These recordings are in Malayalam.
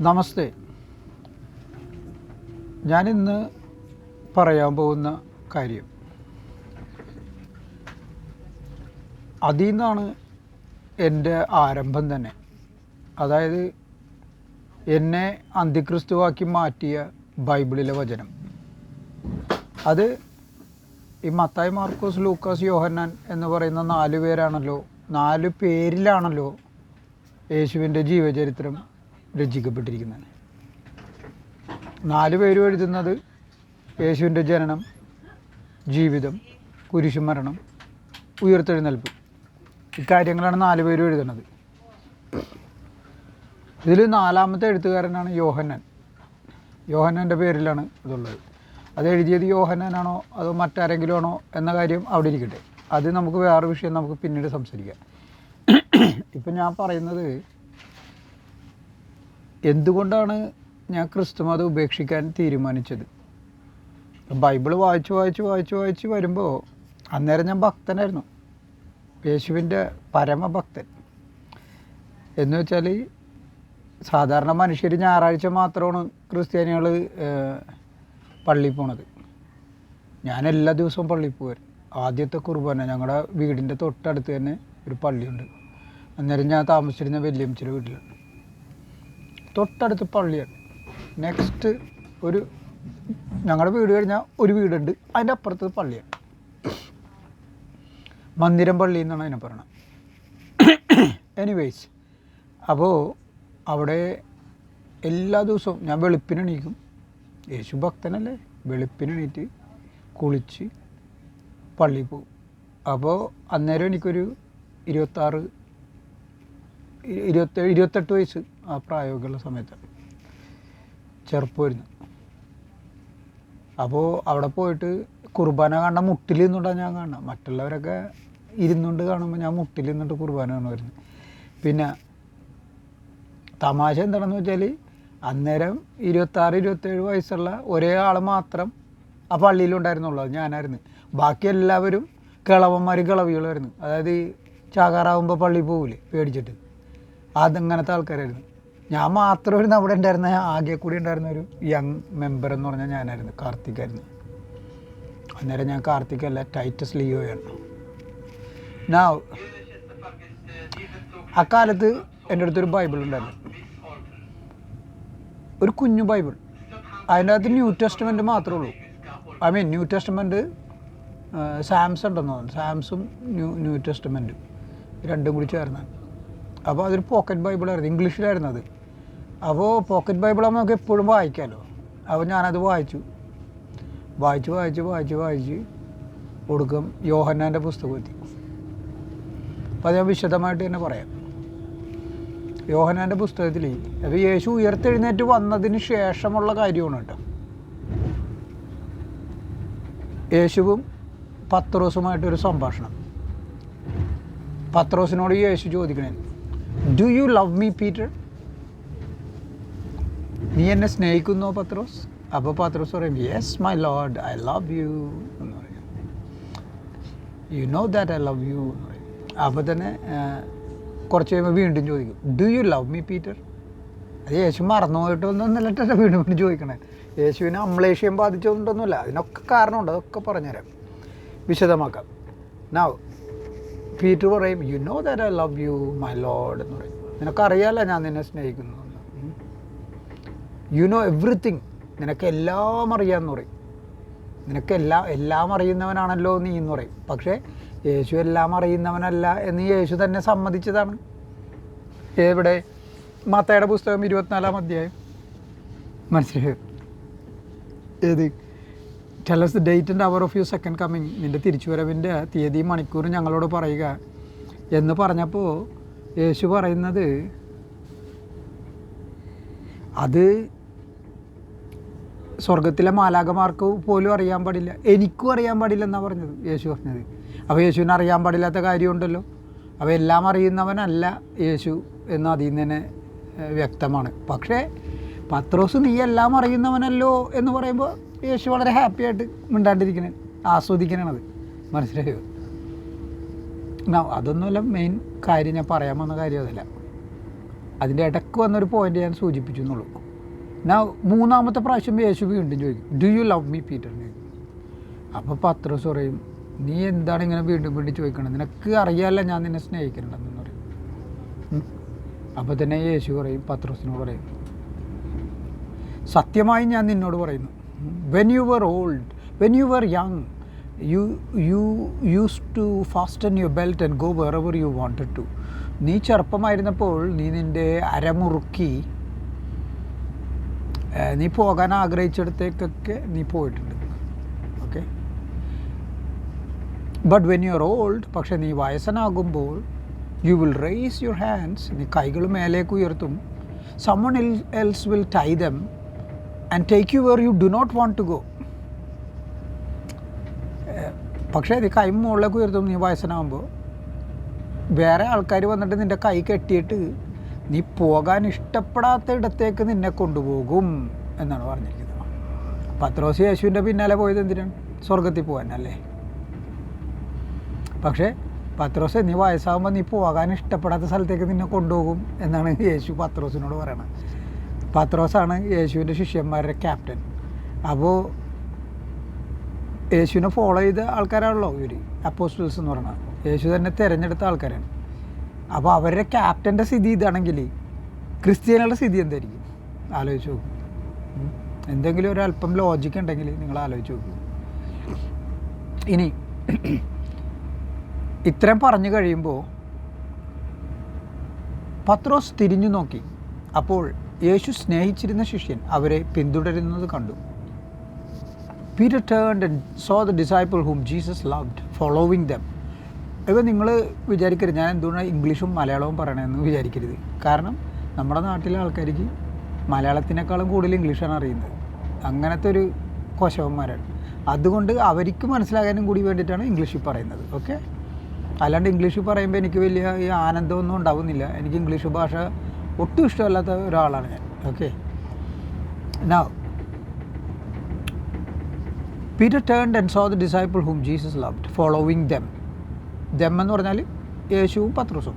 നമസ്തേ. ഞാനിന്ന് പറയാൻ പോകുന്ന കാര്യം. അതിൽ നിന്നാണ് എന്റെ ആരംഭം തന്നെ. അതായത് എന്നെ അന്തിക്രിസ്തുവാക്കി മാറ്റിയ ബൈബിളിലെ വചനം. അത് ഈ മത്തായി മാർക്കോസ് ലൂക്കാസ് യോഹന്നാൻ എന്ന് പറയുന്ന നാല് പേരാണല്ലോ നാല് പേരിലാണല്ലോ യേശുവിന്റെ ജീവചരിത്രം രചിക്കപ്പെട്ടിരിക്കുന്നത്. നാല് പേരും എഴുതുന്നത് യേശുവിന്റെ ജനനം ജീവിതം കുരിശുമരണം ഉയർത്തെഴുന്നേൽപ്പ്. ഇക്കാര്യങ്ങളാണ് നാല് പേരും എഴുതുന്നത്. ഇതിൽ നാലാമത്തെ എഴുത്തുകാരനാണ് യോഹന്നൻ. യോഹന്നന്റെ പേരിലാണ് ഇതുള്ളത്. അത് എഴുതിയത് യോഹന്നനാണോ അതോ മറ്റാരെങ്കിലും ആണോ എന്ന കാര്യം അവിടെ ഇരിക്കട്ടെ. അത് നമുക്ക് വേറെ വിഷയം നമുക്ക് പിന്നീട് സംസാരിക്കാം. ഇപ്പം ഞാൻ പറയുന്നത് എന്തുകൊണ്ടാണ് ഞാൻ ക്രിസ്തുമതം ഉപേക്ഷിക്കാൻ തീരുമാനിച്ചത്? ബൈബിൾ വായിച്ച് വായിച്ച് വായിച്ച് വായിച്ച് വരുമ്പോൾ അന്നേരം ഞാൻ ഭക്തനായിരുന്നു. യേശുവിന്റെ പരമഭക്തൻ. എന്ന് വെച്ചാൽ സാധാരണ മനുഷ്യർ ഞായറാഴ്ച മാത്രമാണ് ക്രിസ്ത്യാനികൾ പള്ളി പോണത്. ഞാൻ എല്ലാ ദിവസവും പള്ളി പോകുമായിരുന്നു ആദ്യത്തെ കുർബാന ഞങ്ങളുടെ വീടിന്റെ തൊട്ടടുത്ത് തന്നെ ഒരു പള്ളിയുണ്ട്. അന്നേരം ഞാൻ താമസിച്ചിരുന്ന വല്യമ്മച്ചിയുടെ വീട്ടിലാണ്. തൊട്ടടുത്ത് പള്ളിയാണ്. നെക്സ്റ്റ് ഒരു ഞങ്ങളുടെ വീട് കഴിഞ്ഞാൽ ഒരു വീടുണ്ട്. അതിന്റെ അപ്പുറത്ത് പള്ളിയാണ്. മന്ദിരം പള്ളി എന്നാണ് അതിനെ പറയണത്. എനിവേസ് അപ്പോൾ അവിടെ എല്ലാ ദിവസവും ഞാൻ വെളുപ്പിനെണീക്കും യേശു ഭക്തനല്ലേ? വെളുപ്പിനെണീറ്റ് കുളിച്ച് പള്ളിയിൽ പോകും. അപ്പോൾ അന്നേരം എനിക്കൊരു ഇരുപത്താറ് ഇരുപത്തേഴ് ഇരുപത്തെട്ട് വയസ്സ്. ആ പ്രായമൊക്കെയുള്ള സമയത്ത് ചെറുപ്പമായിരുന്നു അപ്പോൾ അവിടെ പോയിട്ട് കുർബാന കാണാൻ മുട്ടിൽ നിന്നുകൊണ്ടാണ് ഞാൻ കാണുന്നത്. മറ്റുള്ളവരൊക്കെ ഇരുന്നുകൊണ്ട് കാണുമ്പോൾ ഞാൻ മുട്ടിൽ നിന്നിട്ട് കുർബാന കാണുമായിരുന്നു. പിന്നെ തമാശ എന്താണെന്ന് വെച്ചാൽ അന്നേരം ഇരുപത്താറ് ഇരുപത്തേഴ് വയസ്സുള്ള ഒരേ ആൾ മാത്രം ആ പള്ളിയിലുണ്ടായിരുന്നുള്ളൂ. അത് ഞാനായിരുന്നു. ബാക്കി എല്ലാവരും കിളവന്മാർ കിളവികളായിരുന്നു. അതായത് ചാകാറാവുമ്പോൾ പള്ളിയിൽ പോകില്ലേ പേടിച്ചിട്ട്. അതങ്ങനത്തെ ആൾക്കാരായിരുന്നു. ഞാൻ മാത്രം ഒരു അവിടെ ഉണ്ടായിരുന്ന ആകെ കൂടി ഉണ്ടായിരുന്ന ഒരു യങ് മെമ്പർ എന്ന് പറഞ്ഞാൽ ഞാനായിരുന്നു കാർത്തിക് ആയിരുന്നു അന്നേരം ഞാൻ കാർത്തിക് അല്ല ടൈറ്റസ് ലിയോയാണ് നാ അക്കാലത്ത് എന്റെ അടുത്തൊരു ബൈബിൾ ഉണ്ടായിരുന്നു. ഒരു കുഞ്ഞു ബൈബിൾ. അതിന്റെ അകത്ത് ന്യൂ ടെസ്റ്റ്മെന്റ് മാത്രമേ ഉള്ളൂ. I mean new testament psalms ഉണ്ടെന്ന് തോന്നുന്നു. സാംസും ന്യൂ ന്യൂ ടെസ്റ്റ്മെന്റും രണ്ടും കൂടി ചേർന്നാണ്. അപ്പോൾ അതൊരു പോക്കറ്റ് ബൈബിളായിരുന്നു ഇംഗ്ലീഷിലായിരുന്നു അത്. അപ്പോൾ പോക്കറ്റ് ബൈബിളാകുമ്പോൾ നമുക്ക് എപ്പോഴും വായിക്കാമല്ലോ അപ്പോൾ ഞാനത് വായിച്ചു. വായിച്ച് വായിച്ച് വായിച്ച് വായിച്ച് ഒടുക്കം യോഹന്നാന്റെ പുസ്തകം എത്തി. അപ്പോൾ അത് ഞാൻ വിശദമായിട്ട് തന്നെ പറയാം. യോഹന്നാന്റെ പുസ്തകത്തിൽ അപ്പോൾ യേശു ഉയർത്തെഴുന്നേറ്റ് വന്നതിന് ശേഷമുള്ള കാര്യമാണ് കേട്ടോ. യേശുവും പത്രോസുമായിട്ടൊരു സംഭാഷണം. പത്രോസിനോട് യേശു ചോദിക്കണേ do you love me Peter നീ എന്നെ സ്നേഹിക്കുന്നോ പത്രോസ്? അപ്പോൾ പത്രോസ് പറയും yes my lord I love you എന്ന് പറയും. You know that I love you എന്ന് പറയും. അപ്പോൾ തന്നെ കുറച്ച് കഴിയുമ്പോൾ വീണ്ടും ചോദിക്കും do you love me Peter അത് യേശു മറന്നു പോയിട്ടൊന്നല്ല വീണ്ടും വീണ്ടും ചോദിക്കണേ. യേശുവിനെ അമ്ലേഷ്യം ബാധിച്ചതുകൊണ്ടൊന്നുമില്ല അതിനൊക്കെ കാരണമുണ്ട് അതൊക്കെ പറഞ്ഞുതരാം വിശദമാക്കാം. നൗ പീറ്റർ പറയും you know that I love you my lord എന്ന് പറയും. നിനക്കറിയാലോ ഞാൻ നിന്നെ സ്നേഹിക്കുന്നു. യു നോ എവറിത്തിങ് നിനക്ക് എല്ലാം അറിയാമെന്ന് പറയും. നിനക്ക് എല്ലാം എല്ലാം അറിയുന്നവനാണല്ലോ നീ എന്ന് പറയും. പക്ഷേ യേശു എല്ലാം അറിയുന്നവനല്ല എന്ന് യേശു തന്നെ സമ്മതിച്ചതാണ്. എവിടെ? മത്തയുടെ പുസ്തകം ഇരുപത്തിനാലാം അധ്യായം. മനസ്സിലായോ? ഏത്? Tell us date and hour of you second coming നിന്റെ തിരിച്ചുവരവിന്റെ തീയതി മണിക്കൂർ ഞങ്ങളോട് പറയുക എന്ന് പറഞ്ഞപ്പോൾ യേശു പറയുന്നത് അത് സ്വർഗത്തിലെ മാലാകമാർക്ക് പോലും അറിയാൻ പാടില്ല. എനിക്കും അറിയാൻ പാടില്ല എന്നാണ് പറഞ്ഞത് യേശു പറഞ്ഞത്. അപ്പോൾ യേശുവിന് അറിയാൻ പാടില്ലാത്ത കാര്യമുണ്ടല്ലോ. അപ്പോൾ എല്ലാം അറിയുന്നവനല്ല യേശു എന്ന് അതിൽ നിന്ന് തന്നെ വ്യക്തമാണ്. പക്ഷേ പത്രോസ് നീ എല്ലാം അറിയുന്നവനല്ലോ എന്ന് പറയുമ്പോൾ യേശു വളരെ ഹാപ്പി ആയിട്ട് മിണ്ടാണ്ടിരിക്കണേ ആസ്വദിക്കണത്. മനസ്സിലായോ? അതൊന്നുമല്ല മെയിൻ കാര്യം ഞാൻ പറയാൻ വന്ന കാര്യം അതല്ല. അതിന്റെ ഇടയ്ക്ക് വന്നൊരു പോയിന്റ് ഞാൻ സൂചിപ്പിച്ചു എന്നുള്ളൂ. ഞാൻ മൂന്നാമത്തെ പ്രാവശ്യം യേശു വീണ്ടും ചോദിക്കും do you love me Peter ചോദിക്കും. അപ്പോൾ പത്രോസ് പറയും നീ എന്താണ് ഇങ്ങനെ വീണ്ടും വീണ്ടും ചോദിക്കണം? നിനക്ക് അറിയാമല്ല ഞാൻ നിന്നെ സ്നേഹിക്കുന്നുണ്ടെന്ന് പറയും. അപ്പോൾ തന്നെ യേശു പറയും പത്രോസിനോട് പറയും സത്യമായി ഞാൻ നിന്നോട് പറയുന്നു. When you were old when you were young you you used to fasten your belt and go wherever you wanted to നീ ചെറുപ്പമായിരുന്നപ്പോൾ നീ നിന്റെ അരമുറുക്കി നീ പോകാൻ ആഗ്രഹിച്ചിടത്തേക്കൊക്കെ നീ പോയിട്ടുണ്ട്. Okay? But when you are old പക്ഷെ നീ വയസ്സനാകുമ്പോൾ you will raise your hands നീ കൈകൾ മേലേക്ക് ഉയർത്തും. Someone else will tie them and take you where you do not want to go പക്ഷേ നീ കൈ മുകളിലേക്ക് ഉയർത്തും നീ വയസ്സനാകുമ്പോൾ. വേറെ ആൾക്കാർ വന്നിട്ട് നിന്റെ കൈ കെട്ടിയിട്ട് നീ പോകാൻ ഇഷ്ടപ്പെടാത്ത ഇടത്തേക്ക് നിന്നെ കൊണ്ടുപോകും എന്നാണ് പറഞ്ഞിരിക്കുന്നത്. പത്രോസ് യേശുവിന്റെ പിന്നാലെ പോയത് എന്തിനാണ്? സ്വർഗത്തിൽ പോകാൻ അല്ലേ പക്ഷേ പത്രോസ് നീ വയസ്സാകുമ്പോൾ നീ പോകാൻ ഇഷ്ടപ്പെടാത്ത സ്ഥലത്തേക്ക് നിന്നെ കൊണ്ടുപോകും എന്നാണ് യേശു പത്രോസിനോട് പറയണത്. പത്രോസാണ് യേശുവിന്റെ ശിഷ്യന്മാരുടെ ക്യാപ്റ്റൻ. അപ്പോൾ യേശുവിനെ ഫോളോ ചെയ്ത ആൾക്കാരാണല്ലോ ഇവർ അപ്പോസ്റ്റൽസ് എന്ന് പറയുന്നത് യേശു തന്നെ തിരഞ്ഞെടുത്ത ആൾക്കാരാണ്. അപ്പോൾ അവരുടെ ക്യാപ്റ്റന്റെ സ്ഥിതി ഇതാണെങ്കിൽ ക്രിസ്ത്യാനികളുടെ സ്ഥിതി എന്തായിരിക്കും? ആലോചിച്ച് നോക്കും. എന്തെങ്കിലും ഒരു അല്പം ലോജിക്ക് ഉണ്ടെങ്കിൽ നിങ്ങൾ ആലോചിച്ച് നോക്കൂ. ഇനി ഇത്രയും പറഞ്ഞു കഴിയുമ്പോൾ പത്രോസ് തിരിഞ്ഞു നോക്കി. അപ്പോൾ യേശു സ്നേഹിച്ചിരുന്ന ശിഷ്യൻ അവരെ പിന്തുടരുന്നത് കണ്ടു. Peter turned saw the disciple whom Jesus loved following them ഇപ്പം നിങ്ങൾ വിചാരിക്കരുത്. ഞാൻ എന്തുകൊണ്ടാണ് ഇംഗ്ലീഷും മലയാളവും പറയണമെന്ന് വിചാരിക്കരുത്. കാരണം നമ്മുടെ നാട്ടിലെ ആൾക്കാർക്ക് മലയാളത്തിനേക്കാളും കൂടുതൽ ഇംഗ്ലീഷാണ് അറിയുന്നത്. അങ്ങനത്തെ ഒരു കോശവന്മാരാണ്. അതുകൊണ്ട് അവർക്ക് മനസ്സിലാകാനും കൂടി വേണ്ടിയിട്ടാണ് ഇംഗ്ലീഷിൽ പറയുന്നത്. ഓക്കെ? അല്ലാണ്ട് ഇംഗ്ലീഷിൽ പറയുമ്പോൾ എനിക്ക് വലിയ ഈ ആനന്ദമൊന്നും ഉണ്ടാവുന്നില്ല. എനിക്ക് ഇംഗ്ലീഷ് ഭാഷ ഒട്ടും ഇഷ്ടമല്ലാത്ത ഒരാളാണ് ഞാൻ. Okay? Now Peter turned and saw the disciple whom Jesus loved following them them എന്ന് പറഞ്ഞാൽ യേശുവും പത്രോസും.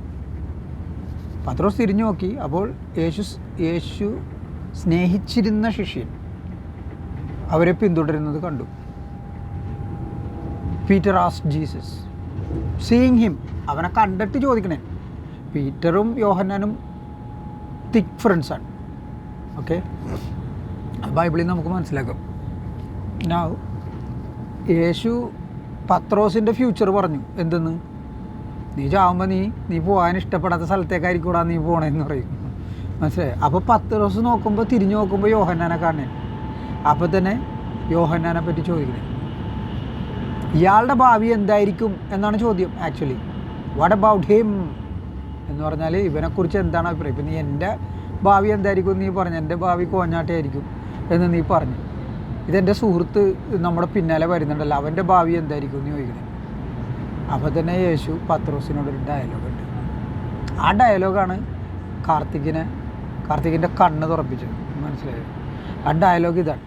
പത്രോസ് തിരിഞ്ഞു നോക്കി അപ്പോൾ യേശു യേശു സ്നേഹിച്ചിരുന്ന ശിഷ്യൻ അവരെ പിന്തുടരുന്നത് കണ്ടു. Peter as Jesus. Seeing him അവനെ കണ്ടിട്ട് ചോദിക്കണേ. പീറ്ററും യോഹന്നാനും തിക് ഫ്രണ്ട്സാണ് ഓക്കെ ബൈബിളിൽ നമുക്ക് മനസ്സിലാക്കാം. Now യേശു പത്രോസിന്റെ ഫ്യൂച്ചർ പറഞ്ഞു. എന്തെന്ന്? നീ ചാവുമ്പോൾ നീ നീ പോകാൻ ഇഷ്ടപ്പെടാത്ത സ്ഥലത്തേക്കായിരിക്കൂടാ നീ പോകണമെന്ന് പറയും. മനസ്സിലായി? അപ്പോൾ പത്ത് ദിവസം നോക്കുമ്പോൾ തിരിഞ്ഞു നോക്കുമ്പോൾ യോഹന്നാനെ കാണണേ. അപ്പോൾ തന്നെ യോഹന്നാനെ പറ്റി ചോദിക്കണേ. ഇയാളുടെ ഭാവി എന്തായിരിക്കും എന്നാണ് ചോദ്യം ആക്ച്വലി വാട്ട് അബൌട്ട് ഹിം എന്ന് പറഞ്ഞാൽ ഇവനെക്കുറിച്ച് എന്താണ് അഭിപ്രായം? ഇപ്പം നീ എന്റെ ഭാവി എന്തായിരിക്കും എന്ന് നീ പറഞ്ഞു. എന്റെ ഭാവി കോഞ്ഞാട്ടയായിരിക്കും എന്ന് നീ പറഞ്ഞു. ഇതെന്റെ സുഹൃത്ത് നമ്മുടെ പിന്നാലെ വരുന്നുണ്ടല്ലോ. അവന്റെ ഭാവി എന്തായിരിക്കും എന്ന് ചോദിക്കണേ. അപ്പോൾ തന്നെ യേശു പത്രോസിനോടൊരു ഡയലോഗുണ്ട് ആ ഡയലോഗാണ് കാർത്തികിനെ കാർത്തികിന്റെ കണ്ണ് തുറപ്പിച്ചത്. മനസ്സിലായത് ആ ഡയലോഗ് ഇതാണ്.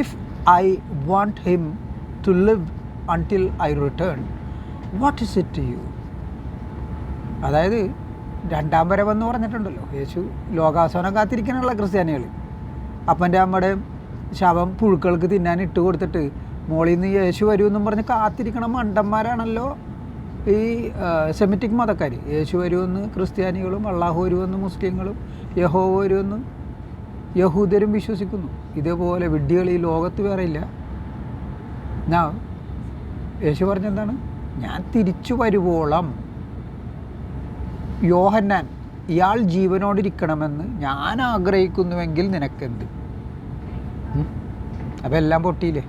If I want him to live until I return what is it you അതായത് രണ്ടാം വരവെന്ന് പറഞ്ഞിട്ടുണ്ടല്ലോ. യേശു ലോകാസനം കാത്തിരിക്കാനുള്ള ക്രിസ്ത്യാനികൾ അപ്പന്റെ അമ്മയുടെയും ശവം പുഴുക്കൾക്ക് തിന്നാൻ ഇട്ട് കൊടുത്തിട്ട് മോളിൽ നിന്ന് യേശു വരുമെന്നും പറഞ്ഞ് കാത്തിരിക്കണ മണ്ടന്മാരാണല്ലോ ഈ സെമിറ്റിക് മതക്കാർ യേശു വരുമെന്ന് ക്രിസ്ത്യാനികളും അള്ളാഹു വരുമെന്ന് മുസ്ലിങ്ങളും യഹോവ വരുമെന്ന് യഹൂദരും വിശ്വസിക്കുന്നു. ഇതേപോലെ വിഡ്ഢികൾ ഈ ലോകത്ത് വേറെ ഇല്ല. ഞാൻ യേശു പറഞ്ഞെന്താണ്? ഞാൻ തിരിച്ചു വരുവോളം യോഹന്നാൻ ഇയാൾ ജീവനോടിരിക്കണമെന്ന് ഞാൻ ആഗ്രഹിക്കുന്നുവെങ്കിൽ നിനക്കെന്ത്? അപ്പം എല്ലാം പൊട്ടിയില്ലേ?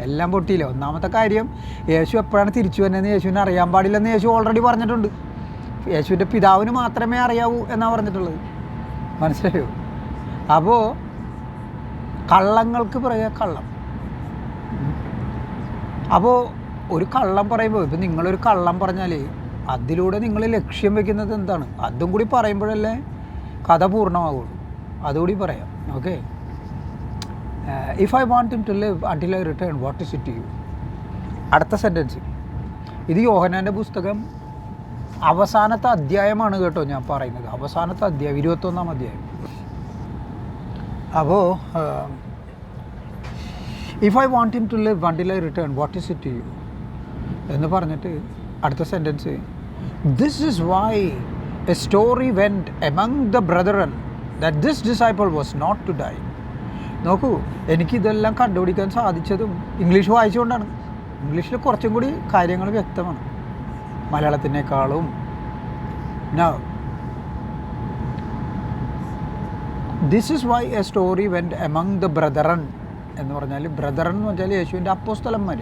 എല്ലാം പൊട്ടിയില്ല? ഒന്നാമത്തെ കാര്യം യേശു എപ്പോഴാണ് തിരിച്ചു വരുന്നതെന്ന് യേശുവിനെ അറിയാൻ പാടില്ലെന്ന് യേശു ഓൾറെഡി പറഞ്ഞിട്ടുണ്ട്. യേശുവിന്റെ പിതാവിന് മാത്രമേ അറിയാവൂ എന്നാണ് പറഞ്ഞിട്ടുള്ളത്. മനസ്സിലായോ? അപ്പോൾ കള്ളങ്ങൾക്ക് പറയുക കള്ളം. അപ്പോൾ ഒരു കള്ളം പറയുമ്പോൾ ഇപ്പം നിങ്ങളൊരു കള്ളം പറഞ്ഞാൽ അതിലൂടെ നിങ്ങൾ ലക്ഷ്യം വെക്കുന്നത് എന്താണ്? അതും കൂടി പറയുമ്പോഴല്ലേ കഥ പൂർണമാകുള്ളൂ അതുകൂടി പറയാം. Okay? If I want him to live until I return what is it you അടുത്ത സെന്റൻസ് ഇത് യോഹനാന്റെ പുസ്തകം അവസാനത്തെ അധ്യായമാണ് കേട്ടോ ഞാൻ പറയുന്നത്. അവസാനത്തെ അധ്യായം ഇരുപത്തൊന്നാം അധ്യായം. അപ്പോൾ if I want him to live until I return what is it you എന്ന് പറഞ്ഞിട്ട് അടുത്ത sentence this is why a story went among the brethren that this disciple was not to die നോക്കൂ എനിക്കിതെല്ലാം കണ്ടുപിടിക്കാൻ സാധിച്ചതും ഇംഗ്ലീഷ് വായിച്ചുകൊണ്ടാണ്. ഇംഗ്ലീഷിൽ കുറച്ചും കൂടി കാര്യങ്ങൾ വ്യക്തമാണ്. മലയാളത്തിനേക്കാളും this is why a story went among the brethren എന്ന് പറഞ്ഞാൽ ബ്രദറൻ എന്ന് വെച്ചാൽ യേശുവിന്റെ അപ്പോസ്തലന്മാർ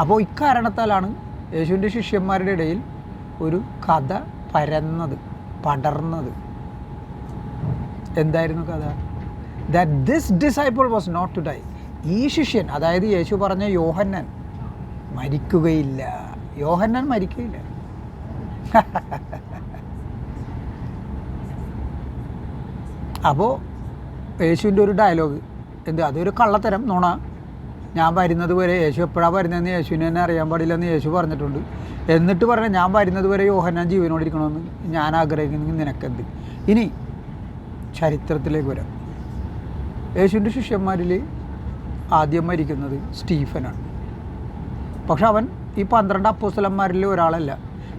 അപ്പോൾ ഇക്കാരണത്താലാണ് യേശുവിന്റെ ശിഷ്യന്മാരുടെ ഇടയിൽ ഒരു കഥ പരന്നത് പടർന്നത്. എന്തായിരുന്നു കഥ? That this disciple was not to die ഈ ശിഷ്യൻ അതായത് യേശു പറഞ്ഞ യോഹന്നൻ മരിക്കുകയില്ല. യോഹന്നൻ മരിക്കുകയില്ല. അപ്പോൾ യേശുവിന്റെ ഒരു ഡയലോഗ് എന്ത്? അതൊരു കള്ളത്തരം നുണ. ഞാൻ വരുന്നത് വരെ യേശു എപ്പോഴാണ് വരുന്നതെന്ന് യേശുവിന് തന്നെ അറിയാൻ പാടില്ലെന്ന് യേശു പറഞ്ഞിട്ടുണ്ട്. എന്നിട്ട് പറഞ്ഞ ഞാൻ വരുന്നത് വരെ യോഹന്നാൻ ജീവനോടിരിക്കണമെന്ന് ഞാൻ ആഗ്രഹിക്കുന്നെങ്കിൽ നിനക്കെന്ത്? ഇനി ചരിത്രത്തിലേക്ക് വരാം. യേശുവിന്റെ ശിഷ്യന്മാരിൽ ആദ്യം മരിക്കുന്നത് സ്റ്റീഫനാണ്. പക്ഷെ അവൻ ഈ പന്ത്രണ്ട് അപ്പോസ്തലന്മാരിൽ ഒരാളല്ല.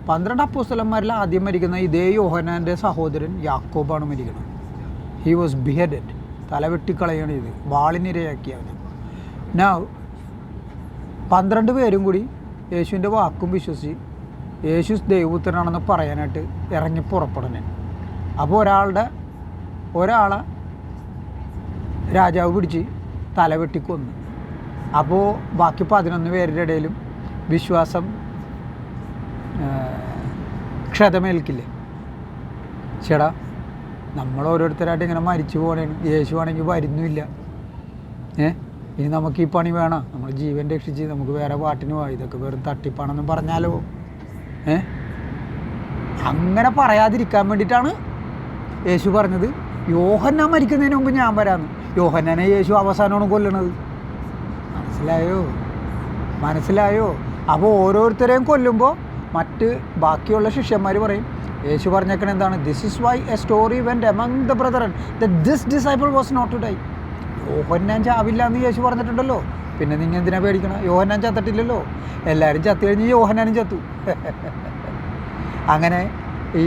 പന്ത്രണ്ട് അപ്പോസ്തലന്മാരിൽ ആദ്യം മരിക്കുന്ന ഇതേ യോഹനാന്റെ സഹോദരൻ യാക്കോബാണ് മരിക്കുന്നത്. ഹി വാസ് ബിഹെഡഡ് തല വെട്ടിക്കളയാണ് ഇത്. വാളിനിരയാക്കി അവന് നാ പന്ത്രണ്ട് പേരും കൂടി യേശുവിന്റെ വാക്കും വിശ്വസിച്ച് യേശു ദൈവപുത്രനാണെന്ന് പറയാനായിട്ട് ഇറങ്ങി പുറപ്പെടണേ അപ്പോൾ ഒരാളുടെ ഒരാളെ രാജാവ് പിടിച്ച് തല വെട്ടി കൊന്നു അപ്പോൾ ബാക്കി പതിനൊന്ന് പേരുടെ ഇടയിലും വിശ്വാസം ക്ഷതമേൽക്കില്ലേ? ചേടാ നമ്മൾ ഓരോരുത്തരായിട്ട് ഇങ്ങനെ മരിച്ചു പോകണേണ് യേശു ആണെങ്കിൽ വരുന്നുമില്ല. ഏ? ഇനി നമുക്ക് ഈ പണി വേണം? നമ്മൾ ജീവൻ രക്ഷിച്ച് നമുക്ക് വേറെ പാട്ടിന് പോവാം. ഇതൊക്കെ വെറും തട്ടിപ്പാണെന്ന് പറഞ്ഞാലോ? ഏ? അങ്ങനെ പറയാതിരിക്കാൻ വേണ്ടിയിട്ടാണ് യേശു പറഞ്ഞത്. യോഹന്നാൻ മരിക്കുന്നതിന് മുമ്പ് ഞാൻ വരാമെന്ന് യോഹന്നാനെ യേശു അവസാനമാണ് കൊല്ലണത്. മനസ്സിലായോ? മനസ്സിലായോ? അപ്പോൾ ഓരോരുത്തരെയും കൊല്ലുമ്പോൾ മറ്റ് ബാക്കിയുള്ള ശിഷ്യന്മാർ പറയും യേശു പറഞ്ഞേക്കണ എന്താണ്? This is why a story went among the brethren this disciple was not to die Yohannan ചാവില്ല എന്ന് യേശു പറഞ്ഞിട്ടുണ്ടല്ലോ. പിന്നെ നിങ്ങൾ എന്തിനാ പേടിക്കണം? യോഹന്നാൻ ചത്തിട്ടില്ലല്ലോ. എല്ലാവരും ചത്തു കഴിഞ്ഞ് യോഹന്നാനും ചത്തു. അങ്ങനെ ഈ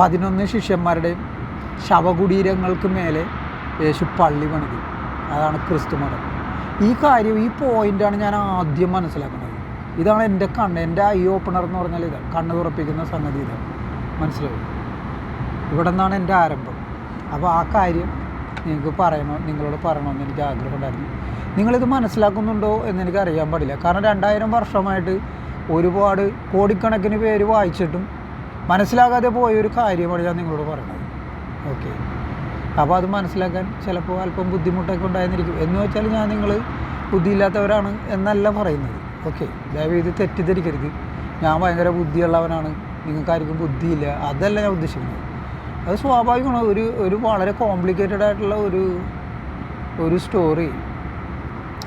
പതിനൊന്ന് ശിഷ്യന്മാരുടെയും ശവകുടീരങ്ങൾക്ക് മേലെ യേശു പള്ളി പണിതു. അതാണ് ക്രിസ്തു മതം. ഈ കാര്യം ഈ പോയിന്റാണ് ഞാൻ ആദ്യം മനസ്സിലാക്കുന്നത്. ഇതാണ് എന്റെ കണ്ണ് എന്റെ ഐ ഓപ്പണർ എന്ന് പറഞ്ഞാൽ ഇതാണ് കണ്ണ് തുറപ്പിക്കുന്ന സംഗതി ഇതാണ് മനസ്സിലായി? ഇവിടെ നിന്നാണ് എന്റെ ആരംഭം. അപ്പോൾ ആ കാര്യം നിങ്ങൾക്ക് പറയണോ നിങ്ങളോട് പറയണമെന്ന് എനിക്ക് ആഗ്രഹം ഉണ്ടായിരുന്നു നിങ്ങളിത് മനസ്സിലാക്കുന്നുണ്ടോ എന്ന് എനിക്ക് അറിയാൻ പാടില്ല. കാരണം രണ്ടായിരം വർഷമായിട്ട് ഒരുപാട് കോടിക്കണക്കിന് പേര് വായിച്ചിട്ടും മനസ്സിലാകാതെ പോയ ഒരു കാര്യമാണ് ഞാൻ നിങ്ങളോട് പറയുന്നത്. ഓക്കെ. അപ്പോൾ അത് മനസ്സിലാക്കാൻ ചിലപ്പോൾ അല്പം ബുദ്ധിമുട്ടൊക്കെ ഉണ്ടായിരുന്നിരിക്കും. എന്ന് വെച്ചാൽ ഞാൻ നിങ്ങൾ ബുദ്ധിയില്ലാത്തവരാണ് എന്നല്ല പറയുന്നത്. ഓക്കെ. ദയവ് ഇത് തെറ്റിദ്ധരിക്കരുത്. ഞാൻ ഭയങ്കര ബുദ്ധിയുള്ളവനാണ്. നിങ്ങൾക്കാർക്കും ബുദ്ധിയില്ല. അതല്ല ഞാൻ ഉദ്ദേശിക്കുന്നത്. അത് സ്വാഭാവികമാണ്. ഒരു ഒരു വളരെ കോംപ്ലിക്കേറ്റഡ് ആയിട്ടുള്ള ഒരു ഒരു സ്റ്റോറി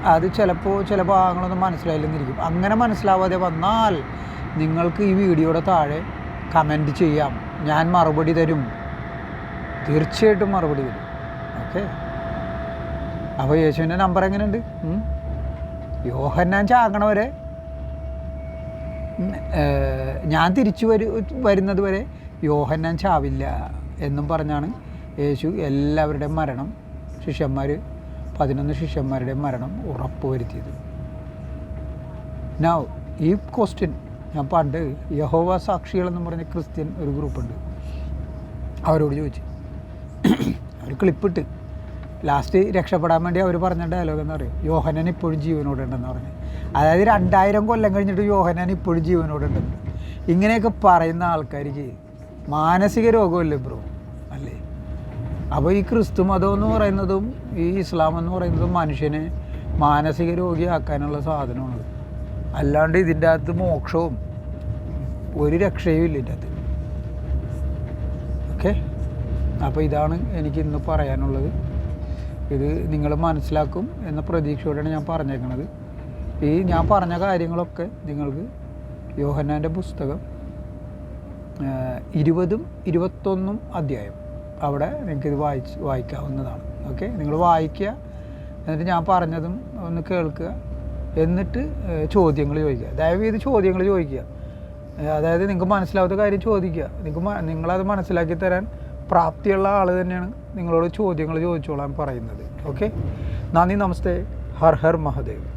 അത് ചിലപ്പോൾ ചില ഭാഗങ്ങളൊന്നും മനസ്സിലായില്ലെന്നിരിക്കും. അങ്ങനെ മനസ്സിലാവാതെ വന്നാൽ നിങ്ങൾക്ക് ഈ വീഡിയോയുടെ താഴെ കമന്റ് ചെയ്യാം. ഞാൻ മറുപടി തരും. തീർച്ചയായിട്ടും മറുപടി വരും. ഓക്കെ? അപ്പോൾ യേശുവിന്റെ നമ്പർ എങ്ങനെയുണ്ട്? യോഹന്നാൻ ചാകണവരെ ഞാൻ തിരിച്ചു വരു വരുന്നത് വരെ യോഹന്നാൻ ചാവില്ല എന്നും പറഞ്ഞാണ് യേശു എല്ലാവരുടെയും മരണം ശിഷ്യന്മാർ പതിനൊന്ന് ശിഷ്യന്മാരുടെയും മരണം ഉറപ്പുവരുത്തിയത്. നൗ ഈ ക്വസ്റ്റ്യൻ ഞാൻ പണ്ട് യഹോവ സാക്ഷികളെന്ന് പറഞ്ഞ ക്രിസ്ത്യൻ ഒരു ഗ്രൂപ്പുണ്ട് അവരോട് ചോദിച്ചു അവർ ക്ലിപ്പിട്ട് ലാസ്റ്റ് രക്ഷപ്പെടാൻ വേണ്ടി അവർ പറഞ്ഞ ഡയലോഗ് എന്ന് പറയും. യോഹനൻ ഇപ്പോഴും ജീവനോടെ ഉണ്ടെന്ന് പറഞ്ഞു. അതായത് രണ്ടായിരം കൊല്ലം കഴിഞ്ഞിട്ട് യോഹനൻ ഇപ്പോഴും ജീവനോടെ ഉണ്ടെന്ന്. ഇങ്ങനെയൊക്കെ പറയുന്ന ആൾക്കാർക്ക് മാനസിക രോഗമല്ലേ ബ്രോ അല്ലേ? അപ്പോൾ ഈ ക്രിസ്തു മതം എന്ന് പറയുന്നതും ഈ ഇസ്ലാം എന്ന് പറയുന്നതും മനുഷ്യനെ മാനസിക രോഗിയാക്കാനുള്ള സാധനമാണ്. അല്ലാണ്ട് ഇതിന്റെ അകത്ത് മോക്ഷവും ഒരു രക്ഷയും ഇല്ല ഇതിന്റെ അകത്ത്. ഓക്കെ അപ്പോൾ ഇതാണ് എനിക്ക് ഇന്ന് പറയാനുള്ളത്. ഇത് നിങ്ങൾ മനസ്സിലാക്കും എന്ന പ്രതീക്ഷയോടെയാണ് ഞാൻ പറഞ്ഞേക്കണത്. ഈ ഞാൻ പറഞ്ഞ കാര്യങ്ങളൊക്കെ നിങ്ങൾക്ക് യോഹന്നാന്റെ പുസ്തകം ഇരുപതും ഇരുപത്തൊന്നും അധ്യായം അവിടെ നിങ്ങൾക്കിത് വായിച്ച് വായിക്കാവുന്നതാണ്. ഓക്കെ? നിങ്ങൾ വായിക്കുക എന്നിട്ട് ഞാൻ പറഞ്ഞതും ഒന്ന് കേൾക്കുക എന്നിട്ട് ചോദ്യങ്ങൾ ചോദിക്കുക. ദയവ് ചെയ്ത് ചോദ്യങ്ങൾ ചോദിക്കുക. അതായത് നിങ്ങൾക്ക് മനസ്സിലാവാത്ത കാര്യം ചോദിക്കുക. നിങ്ങൾക്ക് നിങ്ങളത് മനസ്സിലാക്കി തരാൻ പ്രാപ്തിയുള്ള ആൾ തന്നെയാണ് നിങ്ങളോട് ചോദ്യങ്ങൾ ചോദിച്ചോളാൻ പറയുന്നത്. ഓക്കെ നന്ദി നമസ്തേ. ഹർ ഹർ മഹാദേവ്.